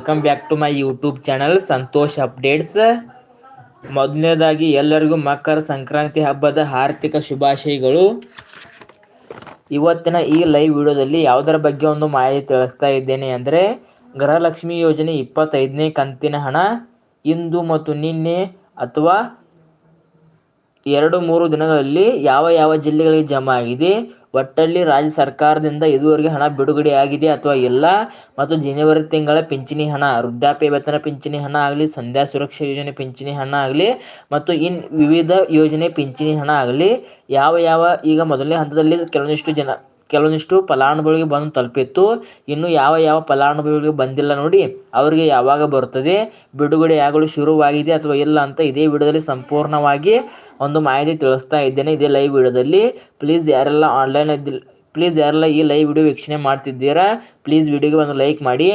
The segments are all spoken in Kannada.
Welcome back to my YouTube channel Santosh updates ಮೊದಲನೇದಾಗಿ ಎಲ್ಲರಿಗೂ ಮಕರ ಸಂಕ್ರಾಂತಿ ಹಬ್ಬದ ಆರ್ಥಿಕ ಶುಭಾಶಯಗಳು. ಇವತ್ತಿನ ಈ ಲೈವ್ ವಿಡಿಯೋದಲ್ಲಿ ಯಾವುದರ ಬಗ್ಗೆ ಒಂದು ಮಾಹಿತಿ ತಿಳಿಸ್ತಾ ಇದ್ದೇನೆ ಅಂದರೆ, ಗೃಹಲಕ್ಷ್ಮಿ ಯೋಜನೆ ಇಪ್ಪತ್ತೈದನೇ ಕಂತಿನ ಹಣ ಇಂದು ಮತ್ತು ನಿನ್ನೆ ಅಥವಾ ಎರಡು ಮೂರು ದಿನಗಳಲ್ಲಿ ಯಾವ ಯಾವ ಜಿಲ್ಲೆಗಳಿಗೆ ಜಮಾ ಆಗಿದೆ ಒಟ್ಟಲ್ಲಿ ರಾಜ್ಯ ಸರ್ಕಾರದಿಂದ ಇದುವರೆಗೆ ಹಣ ಬಿಡುಗಡೆ ಆಗಿದೆ ಅಥವಾ ಇಲ್ಲ? ಮತ್ತು ಜನವರಿ ತಿಂಗಳ ಪಿಂಚಣಿ ಹಣ, ವೃದ್ಧಾಪ್ಯ ವೇತನ ಪಿಂಚಣಿ ಹಣ ಆಗಲಿ, ಸಂಧ್ಯಾ ಸುರಕ್ಷಾ ಯೋಜನೆ ಪಿಂಚಣಿ ಹಣ ಆಗಲಿ, ಮತ್ತು ಇನ್ ವಿವಿಧ ಯೋಜನೆ ಪಿಂಚಣಿ ಹಣ ಆಗಲಿ, ಯಾವ ಯಾವ ಈಗ ಮೊದಲನೇ ಹಂತದಲ್ಲಿ ಕೆಲವೊಂದಿಷ್ಟು ಜನ ಕೆಲವೊಂದಿಷ್ಟು ಫಲಾನುಭವಿಗೆ ಬಂದು ತಲುಪಿತ್ತು. ಇನ್ನು ಯಾವ ಯಾವ ಫಲಾನುಭವಿಗಳಿಗೆ ಬಂದಿಲ್ಲ ನೋಡಿ, ಅವರಿಗೆ ಯಾವಾಗ ಬರುತ್ತದೆ, ಬಿಡುಗಡೆ ಆಗಲು ಶುರುವಾಗಿದೆ ಅಥವಾ ಇಲ್ಲ ಅಂತ ಇದೇ ವಿಡಿಯೋದಲ್ಲಿ ಸಂಪೂರ್ಣವಾಗಿ ಒಂದು ಮಾಹಿತಿ ತಿಳಿಸ್ತಾ ಇದ್ದೇನೆ ಇದೇ ಲೈವ್ ವಿಡಿಯೋದಲ್ಲಿ. ಪ್ಲೀಸ್ ಯಾರೆಲ್ಲ ಆನ್ಲೈನ್ ಪ್ಲೀಸ್ ಯಾರೆಲ್ಲ ಈ ಲೈವ್ ವಿಡಿಯೋ ವೀಕ್ಷಣೆ ಮಾಡ್ತಿದ್ದೀರಾ ಪ್ಲೀಸ್ ವಿಡಿಯೋಗೆ ಒಂದು ಲೈಕ್ ಮಾಡಿ.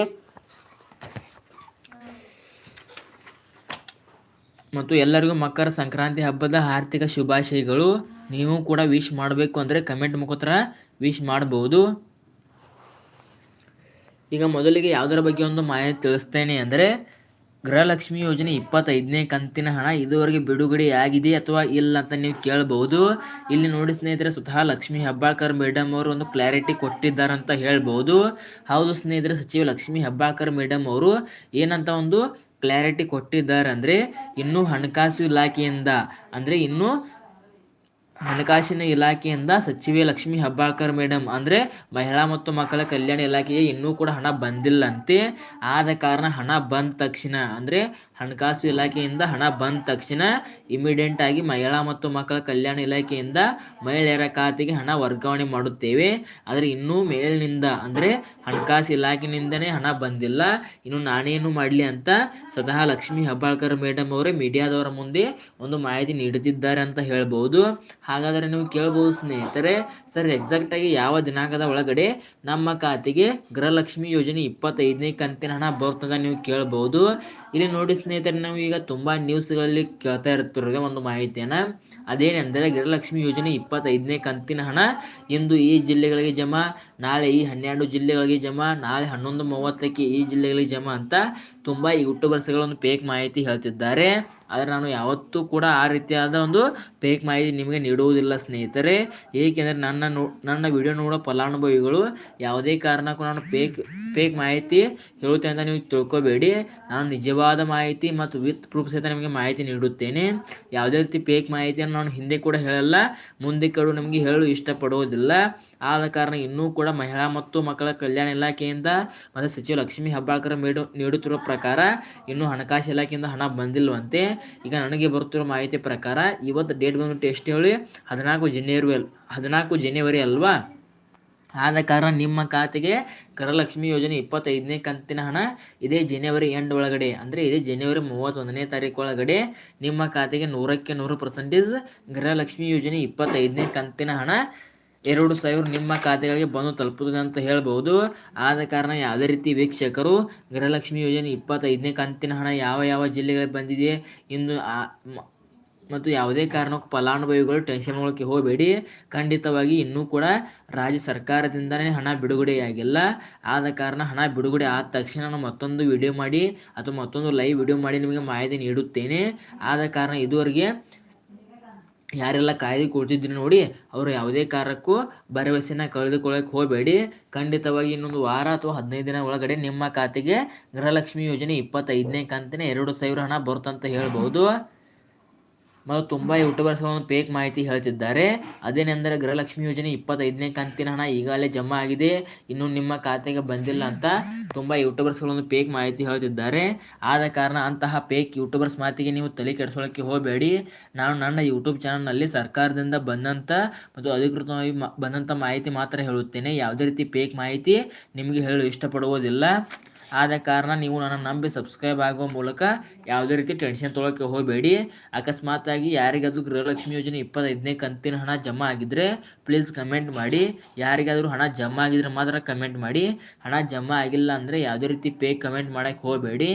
ಮತ್ತು ಎಲ್ಲರಿಗೂ ಮಕರ ಸಂಕ್ರಾಂತಿ ಹಬ್ಬದ ಆರ್ಥಿಕ ಶುಭಾಶಯಗಳು. ನೀವು ಕೂಡ ವಿಶ್ ಮಾಡಬೇಕು ಅಂದರೆ ಕಮೆಂಟ್ ಮುಖಾಂತರ ವಿಶ್ ಮಾಡಬಹುದು. ಈಗ ಮೊದಲಿಗೆ ಯಾವುದರ ಬಗ್ಗೆ ಒಂದು ಮಾಹಿತಿ ತಿಳಿಸ್ತೇನೆ ಅಂದರೆ, ಗೃಹಲಕ್ಷ್ಮಿ ಯೋಜನೆ ಇಪ್ಪತ್ತೈದನೇ ಕಂತಿನ ಹಣ ಇದುವರೆಗೆ ಬಿಡುಗಡೆ ಆಗಿದೆ ಅಥವಾ ಇಲ್ಲ ಅಂತ ನೀವು ಕೇಳಬಹುದು. ಇಲ್ಲಿ ನೋಡಿ ಸ್ನೇಹಿತರೆ, ಸ್ವತಃ ಲಕ್ಷ್ಮಿ ಹೆಬ್ಬಾಳ್ಕರ್ ಮೇಡಮ್ ಅವರು ಒಂದು ಕ್ಲಾರಿಟಿ ಕೊಟ್ಟಿದ್ದಾರೆ ಅಂತ ಹೇಳ್ಬೋದು ಹೌದು ಸ್ನೇಹಿತರೆ, ಸಚಿವ ಲಕ್ಷ್ಮಿ ಹೆಬ್ಬಾಳ್ಕರ್ ಮೇಡಮ್ ಅವರು ಏನಂತ ಒಂದು ಕ್ಲಾರಿಟಿ ಕೊಟ್ಟಿದ್ದಾರೆ ಅಂದರೆ, ಇನ್ನೂ ಹಣಕಾಸು ಇಲಾಖೆಯಿಂದ, ಅಂದರೆ ಇನ್ನೂ ಹಣಕಾಸಿನ ಇಲಾಖೆಯಿಂದ ಸಚಿವೆ ಲಕ್ಷ್ಮಿ ಹೆಬ್ಬಾಳ್ಕರ್ ಮೇಡಮ್ ಅಂದರೆ ಮಹಿಳಾ ಮತ್ತು ಮಕ್ಕಳ ಕಲ್ಯಾಣ ಇಲಾಖೆಗೆ ಇನ್ನೂ ಕೂಡ ಹಣ ಬಂದಿಲ್ಲಂತೆ. ಆದ ಕಾರಣ ಹಣ ಬಂದ ತಕ್ಷಣ, ಅಂದರೆ ಹಣಕಾಸು ಇಲಾಖೆಯಿಂದ ಹಣ ಬಂದ ತಕ್ಷಣ ಇಮಿಡಿಯೆಂಟಾಗಿ ಮಹಿಳಾ ಮತ್ತು ಮಕ್ಕಳ ಕಲ್ಯಾಣ ಇಲಾಖೆಯಿಂದ ಮಹಿಳೆಯರ ಖಾತೆಗೆ ಹಣ ವರ್ಗಾವಣೆ ಮಾಡುತ್ತೇವೆ. ಆದರೆ ಇನ್ನೂ ಮೇಲಿನಿಂದ, ಅಂದರೆ ಹಣಕಾಸು ಇಲಾಖೆಯಿಂದನೇ ಹಣ ಬಂದಿಲ್ಲ. ಇನ್ನು ನಾನೇನು ಮಾಡಲಿ ಅಂತ ಸ್ವತಃ ಲಕ್ಷ್ಮಿ ಹೆಬ್ಬಾಳ್ಕರ್ ಮೇಡಮ್ ಅವರೇ ಮೀಡಿಯಾದವರ ಮುಂದೆ ಒಂದು ಮಾಹಿತಿ ನೀಡುತ್ತಿದ್ದಾರೆ ಅಂತ ಹೇಳ್ಬೋದು. ಹಾಗಾದರೆ ನೀವು ಕೇಳ್ಬೋದು ಸ್ನೇಹಿತರೆ, ಸರ್ ಎಕ್ಸಾಕ್ಟಾಗಿ ಯಾವ ದಿನಾಂಕದ ಒಳಗಡೆ ನಮ್ಮ ಖಾತೆಗೆ ಗೃಹಲಕ್ಷ್ಮಿ ಯೋಜನೆ ಇಪ್ಪತ್ತೈದನೇ ಕಂತಿನ ಹಣ ಬರ್ತದೆ ನೀವು ಕೇಳ್ಬೋದು. ಇಲ್ಲಿ ನೋಡಿ ಸ್ನೇಹಿತರೆ, ನಾವು ಈಗ ತುಂಬ ನ್ಯೂಸ್ಗಳಲ್ಲಿ ಕೇಳ್ತಾ ಇರ್ತಿರೋದೇ ಒಂದು ಮಾಹಿತಿಯನ್ನು. ಅದೇನೆಂದರೆ ಗೃಹಲಕ್ಷ್ಮಿ ಯೋಜನೆ ಇಪ್ಪತ್ತೈದನೇ ಕಂತಿನ ಹಣ ಇಂದು ಈ ಜಿಲ್ಲೆಗಳಿಗೆ ಜಮಾ, ನಾಳೆ ಈ ಹನ್ನೆರಡು ಜಿಲ್ಲೆಗಳಿಗೆ ಜಮಾ, ನಾಳೆ ಹನ್ನೊಂದು ಮೂವತ್ತಕ್ಕೆ ಈ ಜಿಲ್ಲೆಗಳಿಗೆ ಜಮಾ ಅಂತ ತುಂಬ ಯೂಟ್ಯೂಬರ್ಸ್ಗಳೊಂದು ಪೇಕ್ ಮಾಹಿತಿ ಹೇಳ್ತಿದ್ದಾರೆ. ಆದರೆ ನಾನು ಯಾವತ್ತೂ ಕೂಡ ಆ ರೀತಿಯಾದ ಒಂದು ಫೇಕ್ ಮಾಹಿತಿ ನಿಮಗೆ ನೀಡುವುದಿಲ್ಲ ಸ್ನೇಹಿತರೆ. ಏಕೆಂದರೆ ನನ್ನ ನೋ, ನನ್ನ ವಿಡಿಯೋ ನೋಡೋ ಫಲಾನುಭವಿಗಳು ಯಾವುದೇ ಕಾರಣಕ್ಕೂ ನಾನು ಫೇಕ್ ಫೇಕ್ ಮಾಹಿತಿ ಹೇಳುತ್ತೆ ಅಂತ ನೀವು ತಿಳ್ಕೊಬೇಡಿ. ನಾನು ನಿಜವಾದ ಮಾಹಿತಿ ಮತ್ತು ವಿತ್ ಪ್ರೂಫ್ ಸಹಿತ ನಿಮಗೆ ಮಾಹಿತಿ ನೀಡುತ್ತೇನೆ. ಯಾವುದೇ ರೀತಿ ಫೇಕ್ ಮಾಹಿತಿಯನ್ನು ನಾನು ಹಿಂದೆ ಕೂಡ ಹೇಳಲ್ಲ, ಮುಂದೆ ಕಡು ನಿಮಗೆ ಹೇಳಲು ಇಷ್ಟಪಡುವುದಿಲ್ಲ. ಆದ ಕಾರಣ ಇನ್ನೂ ಕೂಡ ಮಹಿಳಾ ಮತ್ತು ಮಕ್ಕಳ ಕಲ್ಯಾಣ ಇಲಾಖೆಯಿಂದ ಮತ್ತು ಸಚಿವ ಲಕ್ಷ್ಮೀ ಹೆಬ್ಬಾಳ್ಕರ್ ನೀಡು ನೀಡುತ್ತಿರುವ ಪ್ರಕಾರ ಇನ್ನೂ ಹಣಕಾಸು ಇಲಾಖೆಯಿಂದ ಹಣ ಬಂದಿಲ್ವಂತೆ. ಈಗ ನನಗೆ ಬರುತ್ತಿರೋ ಮಾಹಿತಿ ಪ್ರಕಾರ ಇವತ್ತು ಡೇಟ್ ಬಂದ್ಬಿಟ್ಟು ಎಷ್ಟು ಹೇಳಿ? ಹದಿನಾಲ್ಕು ಜನವರಿ ಹದಿನಾಲ್ಕು ಜನವರಿ ಅಲ್ವಾ? ಆದ ಕಾರಣ ನಿಮ್ಮ ಖಾತೆಗೆ ಕರಲಕ್ಷ್ಮಿ ಯೋಜನೆ ಇಪ್ಪತ್ತೈದನೇ ಕಂತಿನ ಹಣ ಇದೇ ಜನವರಿ ಎಂಡ್ ಒಳಗಡೆ. ಅಂದರೆ ಇದೇ ಜನವರಿ ಮೂವತ್ತೊಂದನೇ ತಾರೀಕು ಒಳಗಡೆ ನಿಮ್ಮ ಖಾತೆಗೆ ನೂರಕ್ಕೆ ನೂರು ಪರ್ಸೆಂಟೇಜ್ ಗೃಹಲಕ್ಷ್ಮಿ ಯೋಜನೆ ಇಪ್ಪತ್ತೈದನೇ ಕಂತಿನ ಹಣ ಎರಡು ಸಾವಿರ ನಿಮ್ಮ ಖಾತೆಗಳಿಗೆ ಬಂದು ತಲುಪುತ್ತದೆ ಅಂತ ಹೇಳ್ಬೋದು. ಆದ ಕಾರಣ ಯಾವುದೇ ರೀತಿ ವೀಕ್ಷಕರು ಗೃಹಲಕ್ಷ್ಮಿ ಯೋಜನೆ ಇಪ್ಪತ್ತೈದನೇ ಕಂತಿನ ಹಣ ಯಾವ ಯಾವ ಜಿಲ್ಲೆಗಳಿಗೆ ಬಂದಿದೆ ಇನ್ನು ಮತ್ತು ಯಾವುದೇ ಕಾರಣಕ್ಕೂ ಫಲಾನುಭವಿಗಳು ಟೆನ್ಷನ್ ಮಾಡೋಕ್ಕೆ ಹೋಗಬೇಡಿ. ಖಂಡಿತವಾಗಿ ಇನ್ನೂ ಕೂಡ ರಾಜ್ಯ ಸರ್ಕಾರದಿಂದಲೇ ಹಣ ಬಿಡುಗಡೆಯಾಗಿಲ್ಲ. ಆದ ಕಾರಣ ಹಣ ಬಿಡುಗಡೆ ಆದ ತಕ್ಷಣ ನಾನು ಮತ್ತೊಂದು ವಿಡಿಯೋ ಮಾಡಿ ಅಥವಾ ಮತ್ತೊಂದು ಲೈವ್ ವಿಡಿಯೋ ಮಾಡಿ ನಿಮಗೆ ಮಾಹಿತಿ ನೀಡುತ್ತೇನೆ. ಆದ ಕಾರಣ ಇದುವರೆಗೆ ಯಾರೆಲ್ಲ ಕಾಯ್ದು ಕೊಡ್ತಿದ್ರಿ ನೋಡಿ, ಅವರು ಯಾವುದೇ ಕಾರಣಕ್ಕೂ ಭರವಸೆನ ಕಳೆದುಕೊಳ್ಳೋಕೆ ಹೋಗಬೇಡಿ. ಖಂಡಿತವಾಗಿ ಇನ್ನೊಂದು ವಾರ ಅಥವಾ ಹದಿನೈದು ದಿನ ಒಳಗಡೆ ನಿಮ್ಮ ಖಾತೆಗೆ ಗೃಹಲಕ್ಷ್ಮಿ ಯೋಜನೆ ಇಪ್ಪತ್ತೈದನೇ ಕಂತಿನ ಎರಡು ಸಾವಿರ ಹಣ ಬರುತ್ತಂತ ಹೇಳ್ಬೋದು. ಮತ್ತು ತುಂಬ ಯೂಟ್ಯೂಬರ್ಸ್ಗಳನ್ನು ಪೇಕ್ ಮಾಹಿತಿ ಹೇಳ್ತಿದ್ದಾರೆ. ಅದೇನೆಂದರೆ ಗೃಹಲಕ್ಷ್ಮಿ ಯೋಜನೆ ಇಪ್ಪತ್ತೈದನೇ ಕಂತಿನ ಹಣ ಈಗಾಗಲೇ ಜಮಾ ಆಗಿದೆ. ಇನ್ನು ನಿಮ್ಮ ಖಾತೆಗೆ ಬಂದಿಲ್ಲ ಅಂತ ತುಂಬ ಯೂಟ್ಯೂಬರ್ಸ್ಗಳನ್ನು ಪೇಕ್ ಮಾಹಿತಿ ಹೇಳ್ತಿದ್ದಾರೆ. ಆದ ಕಾರಣ ಅಂತಹ ಪೇಕ್ ಯೂಟ್ಯೂಬರ್ಸ್ ಮಾತಿಗೆ ನೀವು ತಲೆ ಕೆಡಿಸೋಳಕ್ಕೆ ಹೋಗಬೇಡಿ. ನಾನು ನನ್ನ ಯೂಟ್ಯೂಬ್ ಚಾನಲ್ನಲ್ಲಿ ಸರ್ಕಾರದಿಂದ ಬಂದಂಥ ಮತ್ತು ಅಧಿಕೃತವಾಗಿ ಬಂದಂಥ ಮಾಹಿತಿ ಮಾತ್ರ ಹೇಳುತ್ತೇನೆ. ಯಾವುದೇ ರೀತಿ ಪೇಕ್ ಮಾಹಿತಿ ನಿಮಗೆ ಹೇಳಲು ಇಷ್ಟಪಡುವುದಿಲ್ಲ. ಆದ ಕಾರಣ ನೀವು ನನ್ನ ನಂಬಿ ಸಬ್ಸ್ಕ್ರೈಬ್ ಆಗೋ ಮೂಲಕ ಯಾವುದೇ ರೀತಿ ಟೆನ್ಷನ್ ತೊಗೊಳಕ್ಕೆ ಹೋಗಬೇಡಿ. ಅಕಸ್ಮಾತಾಗಿ ಯಾರಿಗಾದರೂ ಗೃಹಲಕ್ಷ್ಮಿ ಯೋಜನೆ ಇಪ್ಪತ್ತೈದನೇ ಕಂತಿನ ಹಣ ಜಮಾ ಆಗಿದ್ದರೆ ಪ್ಲೀಸ್ ಕಮೆಂಟ್ ಮಾಡಿ. ಯಾರಿಗಾದರೂ ಹಣ ಜಮಾ ಆಗಿದ್ರೆ ಮಾತ್ರ ಕಮೆಂಟ್ ಮಾಡಿ. ಹಣ ಜಮಾ ಆಗಿಲ್ಲ ಅಂದರೆ ಯಾವುದೇ ರೀತಿ ಪೇ ಕಮೆಂಟ್ ಮಾಡೋಕ್ಕೆ ಹೋಗಬೇಡಿ.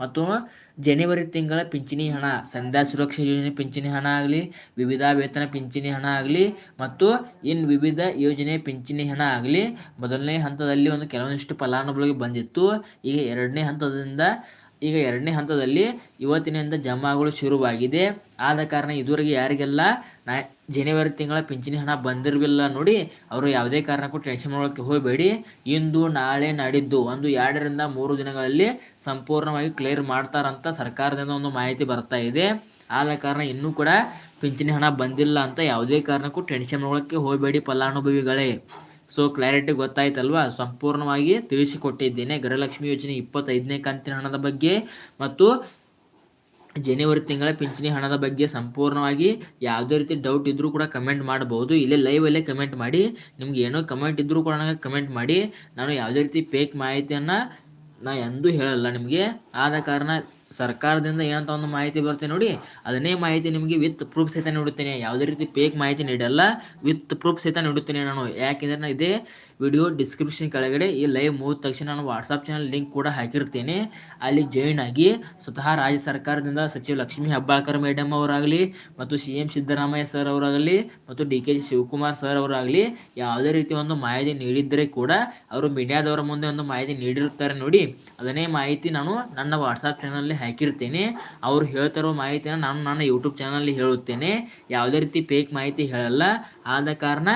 ಮತ್ತು ಜನವರಿ ತಿಂಗಳ ಪಿಂಚಣಿ ಹಣ, ಸಂಧ್ಯಾ ಸುರಕ್ಷಾ ಯೋಜನೆ ಪಿಂಚಣಿ ಹಣ ಆಗಲಿ, ವಿವಿಧ ವೇತನ ಪಿಂಚಣಿ ಹಣ ಆಗಲಿ, ಮತ್ತು ಇನ್ನು ವಿವಿಧ ಯೋಜನೆ ಪಿಂಚಣಿ ಹಣ ಆಗಲಿ, ಮೊದಲನೇ ಹಂತದಲ್ಲಿ ಒಂದು ಕೆಲವೊಂದಿಷ್ಟು ಫಲಾನುಭವಿಗಳಿಗೆ ಬಂದಿತ್ತು. ಈಗ ಎರಡನೇ ಹಂತದಿಂದ, ಈಗ ಎರಡನೇ ಹಂತದಲ್ಲಿ ಇವತ್ತಿನಿಂದ ಜಮಾಗಳು ಶುರುವಾಗಿದೆ. ಆದ ಕಾರಣ ಇದುವರೆಗೆ ಯಾರಿಗೆಲ್ಲ ನಾ ಜನವರಿ ತಿಂಗಳ ಪಿಂಚಣಿ ಹಣ ಬಂದಿರಲಿಲ್ಲ ನೋಡಿ, ಅವರು ಯಾವುದೇ ಕಾರಣಕ್ಕೂ ಟೆನ್ಷನ್ ಮಾಡೋಕ್ಕೆ ಹೋಗಬೇಡಿ. ಇಂದು, ನಾಳೆ ನಾಡಿದ್ದು ಒಂದು ಎರಡರಿಂದ ಮೂರು ದಿನಗಳಲ್ಲಿ ಸಂಪೂರ್ಣವಾಗಿ ಕ್ಲಿಯರ್ ಮಾಡ್ತಾರಂತ ಸರ್ಕಾರದಿಂದ ಒಂದು ಮಾಹಿತಿ ಬರ್ತಾ ಇದೆ. ಆದ ಕಾರಣ ಇನ್ನೂ ಕೂಡ ಪಿಂಚಣಿ ಹಣ ಬಂದಿಲ್ಲ ಅಂತ ಯಾವುದೇ ಕಾರಣಕ್ಕೂ ಟೆನ್ಷನ್ ಮಾಡೋಕ್ಕೆ ಹೋಗಬೇಡಿ ಫಲಾನುಭವಿಗಳೇ. So clarity ಗೊತ್ತಾಯ್ತಲ್ವಾ? ಸಂಪೂರ್ಣವಾಗಿ ತಿಳಿಸಿಕೊಟ್ಟಿದ್ದೇನೆ. ಗೃಹಲಕ್ಷ್ಮಿ ಯೋಜನೆ ಇಪ್ಪತ್ತೈದನೇ ಕಂತಿನ ಹಣದ ಬಗ್ಗೆ. ಮತ್ತು ಜನವರಿ ತಿಂಗಳ ಪಿಂಚಣಿ ಹಣದ ಬಗ್ಗೆ ಸಂಪೂರ್ಣವಾಗಿ ಯಾವುದೇ ರೀತಿ ಡೌಟ್ ಇದ್ದರೂ ಕೂಡ ಕಮೆಂಟ್ ಮಾಡಬಹುದು ಇಲ್ಲೇ ಲೈವಲ್ಲೇ ಕಮೆಂಟ್ ಮಾಡಿ. ನಿಮ್ಗೆ ಏನೋ ಕಮೆಂಟ್ ಇದ್ದರೂ ಕೂಡ ನನಗೆ ಕಮೆಂಟ್ ಮಾಡಿ. ನಾನು ಯಾವುದೇ ರೀತಿ ಫೇಕ್ ಮಾಹಿತಿಯನ್ನು ನಾ ಎಂದೂ ಹೇಳಲ್ಲ ನಿಮಗೆ. ಆದ ಕಾರಣ ಸರ್ಕಾರದಿಂದ ಏನಂತ ಒಂದು ಮಾಹಿತಿ ಬರುತ್ತೆ ನೋಡಿ, ಅದನ್ನೇ ಮಾಹಿತಿ ನಿಮಗೆ ವಿತ್ ಪ್ರೂಫ್ ಸಹಿತ ನೀಡುತ್ತೇನೆ. ಯಾವುದೇ ರೀತಿ ಫೇಕ್ ಮಾಹಿತಿ ನೀಡಲ್ಲ ವಿತ್ ಪ್ರೂಫ್ ಸಹಿತ ನೀಡುತ್ತೇನೆ ನಾನು. ಯಾಕೆಂದರೆ ನಾನು ಇದೇ ವಿಡಿಯೋ ಡಿಸ್ಕ್ರಿಪ್ಷನ್ ಕೆಳಗಡೆ ಈ ಲೈವ್ ಮುಗಿದ ತಕ್ಷಣ ನಾನು ವಾಟ್ಸಪ್ ಚಾನಲ್ ಲಿಂಕ್ ಕೂಡ ಹಾಕಿರ್ತೇನೆ. ಅಲ್ಲಿ ಜಾಯಿನ್ ಆಗಿ ಸ್ವತಃ ರಾಜ್ಯ ಸರ್ಕಾರದಿಂದ ಸಚಿವ ಲಕ್ಷ್ಮೀ ಹೆಬ್ಬಾಳ್ಕರ್ ಮೇಡಮ್ ಅವರಾಗಲಿ, ಮತ್ತು ಸಿ ಎಂ ಸಿದ್ದರಾಮಯ್ಯ ಸರ್ ಅವರಾಗಲಿ, ಮತ್ತು D K G Shivakumar sir ಅವರಾಗಲಿ, ಯಾವುದೇ ರೀತಿ ಒಂದು ಮಾಹಿತಿ ನೀಡಿದ್ದರೆ ಕೂಡ ಅವರು ಮೀಡಿಯಾದವರ ಮುಂದೆ ಒಂದು ಮಾಹಿತಿ ನೀಡಿರುತ್ತಾರೆ ನೋಡಿ. ಅದನ್ನೇ ಮಾಹಿತಿ ನಾನು ನನ್ನ ವಾಟ್ಸಪ್ ಚಾನಲ್ ಹಾಕಿರ್ತೇನೆ. ಅವ್ರು ಹೇಳ್ತಿರೋ ಮಾಹಿತಿನ ನಾನು ನನ್ನ ಯೂಟ್ಯೂಬ್ ಚಾನಲ್ಲಿ ಹೇಳುತ್ತೇನೆ. ಯಾವುದೇ ರೀತಿ ಫೇಕ್ ಮಾಹಿತಿ ಹೇಳಲ್ಲ. ಆದ ಕಾರಣ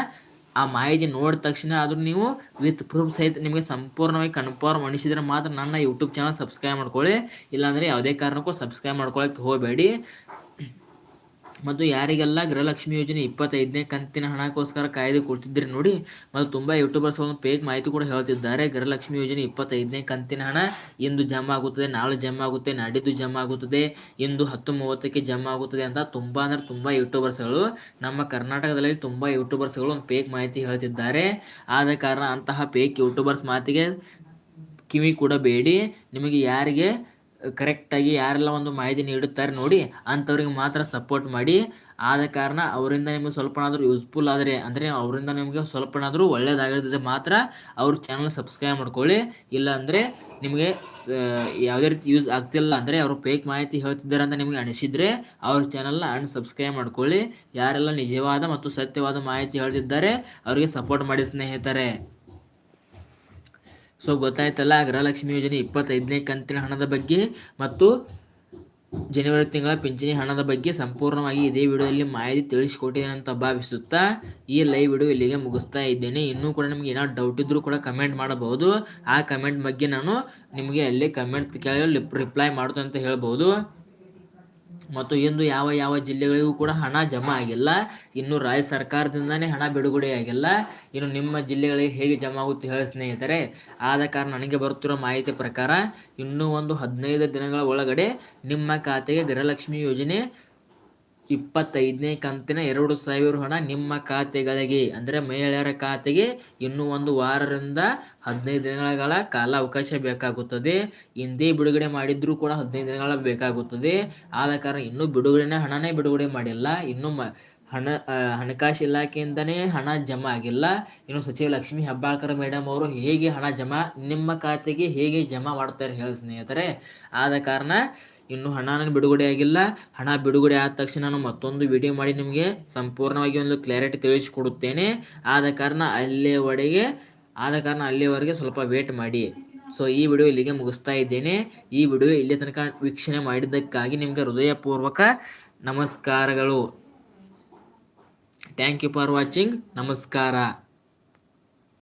ಆ ಮಾಹಿತಿ ನೋಡಿದ ತಕ್ಷಣ ಆದರೂ ನೀವು ವಿತ್ ಪ್ರೂಫ್ ಸಹಿತ ನಿಮಗೆ ಸಂಪೂರ್ಣವಾಗಿ ಕನ್ಫರ್ಮ್ ಅನಿಸಿದರೆ ಮಾತ್ರ ನನ್ನ ಯೂಟ್ಯೂಬ್ ಚಾನಲ್ ಸಬ್ಸ್ಕ್ರೈಬ್ ಮಾಡ್ಕೊಳ್ಳಿ. ಇಲ್ಲಾಂದರೆ ಯಾವುದೇ ಕಾರಣಕ್ಕೂ ಸಬ್ಸ್ಕ್ರೈಬ್ ಮಾಡ್ಕೊಳ್ಳೋಕ್ಕೆ ಹೋಗಬೇಡಿ. ಮತ್ತು ಯಾರಿಗೆಲ್ಲ ಗೃಹಲಕ್ಷ್ಮಿ ಯೋಜನೆ ಇಪ್ಪತ್ತೈದನೇ ಕಂತಿನ ಹಣಕ್ಕೋಸ್ಕರ ಕಾಯ್ದೆ ಕೊಡ್ತಿದ್ರಿ ನೋಡಿ, ಮತ್ತು ತುಂಬ ಯೂಟ್ಯೂಬರ್ಸ್ ಒಂದು ಪೇಕ್ ಮಾಹಿತಿ ಕೂಡ ಹೇಳ್ತಿದ್ದಾರೆ, ಗೃಹಲಕ್ಷ್ಮಿ ಯೋಜನೆ ಇಪ್ಪತ್ತೈದನೇ ಕಂತಿನ ಹಣ ಇಂದು ಜಮಾ ಆಗುತ್ತದೆ, ನಾಳೆ ಜಮಾ ಆಗುತ್ತೆ, ನಾಡಿದ್ದು ಜಮಾ ಆಗುತ್ತದೆ, ಇಂದು ಹತ್ತು ಮೂವತ್ತಕ್ಕೆ ಜಮಾ ಆಗುತ್ತದೆ ಅಂತ ತುಂಬ ಅಂದರೆ ತುಂಬ ಯೂಟ್ಯೂಬರ್ಸ್ಗಳು ನಮ್ಮ ಕರ್ನಾಟಕದಲ್ಲಿ ತುಂಬ ಯೂಟ್ಯೂಬರ್ಸ್ಗಳು ಒಂದು ಪೇಕ್ ಮಾಹಿತಿ ಹೇಳ್ತಿದ್ದಾರೆ. ಆದ ಕಾರಣ ಅಂತಹ ಪೇಕ್ ಯೂಟ್ಯೂಬರ್ಸ್ ಮಾತಿಗೆ ಕಿವಿ ಕೂಡ ಬೇಡಿ. ನಿಮಗೆ ಯಾರಿಗೆ ಕರೆಕ್ಟಾಗಿ ಯಾರೆಲ್ಲ ಒಂದು ಮಾಹಿತಿ ನೀಡುತ್ತಾರೆ ನೋಡಿ, ಅಂಥವ್ರಿಗೆ ಮಾತ್ರ ಸಪೋರ್ಟ್ ಮಾಡಿ. ಆದ ಕಾರಣ ಅವರಿಂದ ನಿಮಗೆ ಸ್ವಲ್ಪನಾದರೂ ಯೂಸ್ಫುಲ್ ಆದರೆ ಅಂದರೆ ಅವರಿಂದ ನಿಮಗೆ ಸ್ವಲ್ಪನಾದರೂ ಒಳ್ಳೆಯದಾಗಿರ್ತದೆ ಮಾತ್ರ. ಅವ್ರ ಚಾನಲ್ ಸಬ್ಸ್ಕ್ರೈಬ್ ಮಾಡ್ಕೊಳ್ಳಿ. ಇಲ್ಲಾಂದರೆ ನಿಮಗೆ ಸ, ಯಾವುದೇ ರೀತಿ ಯೂಸ್ ಆಗ್ತಿಲ್ಲ ಅಂದರೆ ಅವರು ಫೇಕ್ ಮಾಹಿತಿ ಹೇಳ್ತಿದ್ದಾರೆ ಅಂತ ನಿಮಗೆ ಅನಿಸಿದರೆ ಅವ್ರ ಚಾನಲ್ನ ಅನ್ಸಬ್ಸ್ಕ್ರೈಬ್ ಮಾಡ್ಕೊಳ್ಳಿ. ಯಾರೆಲ್ಲ ನಿಜವಾದ ಮತ್ತು ಸತ್ಯವಾದ ಮಾಹಿತಿ ಹೇಳ್ತಿದ್ದಾರೆ, ಅವರಿಗೆ ಸಪೋರ್ಟ್ ಮಾಡಿ ಸ್ನೇಹಿತರೆ. ಸೊ ಗೊತ್ತಾಯ್ತಲ್ಲ ಗೃಹಲಕ್ಷ್ಮಿ ಯೋಜನೆ ಇಪ್ಪತ್ತೈದನೇ ಕಂತಿನ ಹಣದ ಬಗ್ಗೆ ಮತ್ತು ಜನವರಿ ತಿಂಗಳ ಪಿಂಚಣಿ ಹಣದ ಬಗ್ಗೆ ಸಂಪೂರ್ಣವಾಗಿ ಇದೇ ವಿಡಿಯೋದಲ್ಲಿ ಮಾಹಿತಿ ತಿಳಿಸಿಕೊಟ್ಟಿದ್ದೇನೆ ಅಂತ ಭಾವಿಸುತ್ತಾ ಈ ಲೈವ್ ವಿಡಿಯೋ ಇಲ್ಲಿಗೆ ಮುಗಿಸ್ತಾ ಇದ್ದೇನೆ. ಇನ್ನೂ ಕೂಡ ನಿಮಗೆ ಏನಾದ್ರು ಡೌಟ್ ಇದ್ದರೂ ಕೂಡ ಕಮೆಂಟ್ ಮಾಡಬಹುದು. ಆ ಕಮೆಂಟ್ ಬಗ್ಗೆ ನಾನು ನಿಮಗೆ ಅಲ್ಲಿ ಕಮೆಂಟ್ ಕೇಳಲು ರಿಪ್ಲೈ ಮಾಡ್ತೇನೆ ಅಂತ ಹೇಳ್ಬೋದು ಮತ್ತು ಇಂದು ಯಾವ ಯಾವ ಜಿಲ್ಲೆಗಳಿಗೂ ಕೂಡ ಹಣ ಜಮಾ ಆಗಿಲ್ಲ. ಇನ್ನು ರಾಜ್ಯ ಸರ್ಕಾರದಿಂದನೇ ಹಣ ಬಿಡುಗಡೆ ಆಗಿಲ್ಲ. ಇನ್ನು ನಿಮ್ಮ ಜಿಲ್ಲೆಗಳಿಗೆ ಹೇಗೆ ಜಮಾ ಆಗುತ್ತೆ ಹೇಳಿ ಸ್ನೇಹಿತರೆ, ಆದ ಕಾರಣ ನನಗೆ ಬರುತ್ತಿರೋ ಮಾಹಿತಿ ಪ್ರಕಾರ, ಇನ್ನೂ ಒಂದು ಹದಿನೈದು ದಿನಗಳ ಒಳಗಡೆ ನಿಮ್ಮ ಖಾತೆಗೆ ಗೃಹಲಕ್ಷ್ಮಿ ಯೋಜನೆ ಇಪ್ಪತ್ತೈದನೇ ಕಂತಿನ ಎರಡು ಸಾವಿರ ಹಣ ನಿಮ್ಮ ಖಾತೆಗಳಿಗೆ, ಅಂದರೆ ಮಹಿಳೆಯರ ಖಾತೆಗೆ ಇನ್ನೂ ಒಂದು ವಾರದಿಂದ ಹದಿನೈದು ದಿನಗಳ ಕಾಲ ಅವಕಾಶ ಬೇಕಾಗುತ್ತದೆ. ಹಿಂದೆ ಬಿಡುಗಡೆ ಮಾಡಿದ್ರೂ ಕೂಡ ಹದಿನೈದು ದಿನಗಳ ಬೇಕಾಗುತ್ತದೆ. ಆದ ಕಾರಣ ಇನ್ನೂ ಬಿಡುಗಡೆನೇ ಹಣನೇ ಬಿಡುಗಡೆ ಮಾಡಿಲ್ಲ. ಇನ್ನೂ ಮ, ಹಣ ಹಣಕಾಸು ಇಲಾಖೆಯಿಂದನೇ ಹಣ ಜಮಾ ಆಗಿಲ್ಲ. ಇನ್ನು ಸಚಿವ ಲಕ್ಷ್ಮೀ ಹೆಬ್ಬಾಳ್ಕರ್ ಮೇಡಮ್ ಅವರು ಹೇಗೆ ಹಣ ಜಮಾ, ನಿಮ್ಮ ಖಾತೆಗೆ ಹೇಗೆ ಜಮಾ ಮಾಡ್ತಾರೆ ಹೇಳಿ ಸ್ನೇಹಿತರೆ. ಆದ ಕಾರಣ ಇನ್ನು ಹಣ ಬಿಡುಗಡೆ ಆಗಿಲ್ಲ. ಹಣ ಬಿಡುಗಡೆ ಆದ ತಕ್ಷಣ ನಾನು ಮತ್ತೊಂದು ವಿಡಿಯೋ ಮಾಡಿ ನಿಮಗೆ ಸಂಪೂರ್ಣವಾಗಿ ಒಂದು ಕ್ಲಾರಿಟಿ ತಿಳಿಸಿಕೊಡುತ್ತೇನೆ. ಆದ ಕಾರಣ ಅಲ್ಲಿಯವರೆಗೆ ಆದ ಕಾರಣ ಅಲ್ಲಿಯವರೆಗೆ ಸ್ವಲ್ಪ ವೇಟ್ ಮಾಡಿ. ಸೊ ಈ ವಿಡಿಯೋ ಇಲ್ಲಿಗೆ ಮುಗಿಸ್ತಾ ಇದ್ದೇನೆ. ಈ ವಿಡಿಯೋ ಇಲ್ಲಿ ತನಕ ವೀಕ್ಷಣೆ ಮಾಡಿದ್ದಕ್ಕಾಗಿ ನಿಮಗೆ ಹೃದಯಪೂರ್ವಕ ನಮಸ್ಕಾರಗಳು. ಥ್ಯಾಂಕ್ ಯು ಫಾರ್ ವಾಚಿಂಗ್ ನಮಸ್ಕಾರ.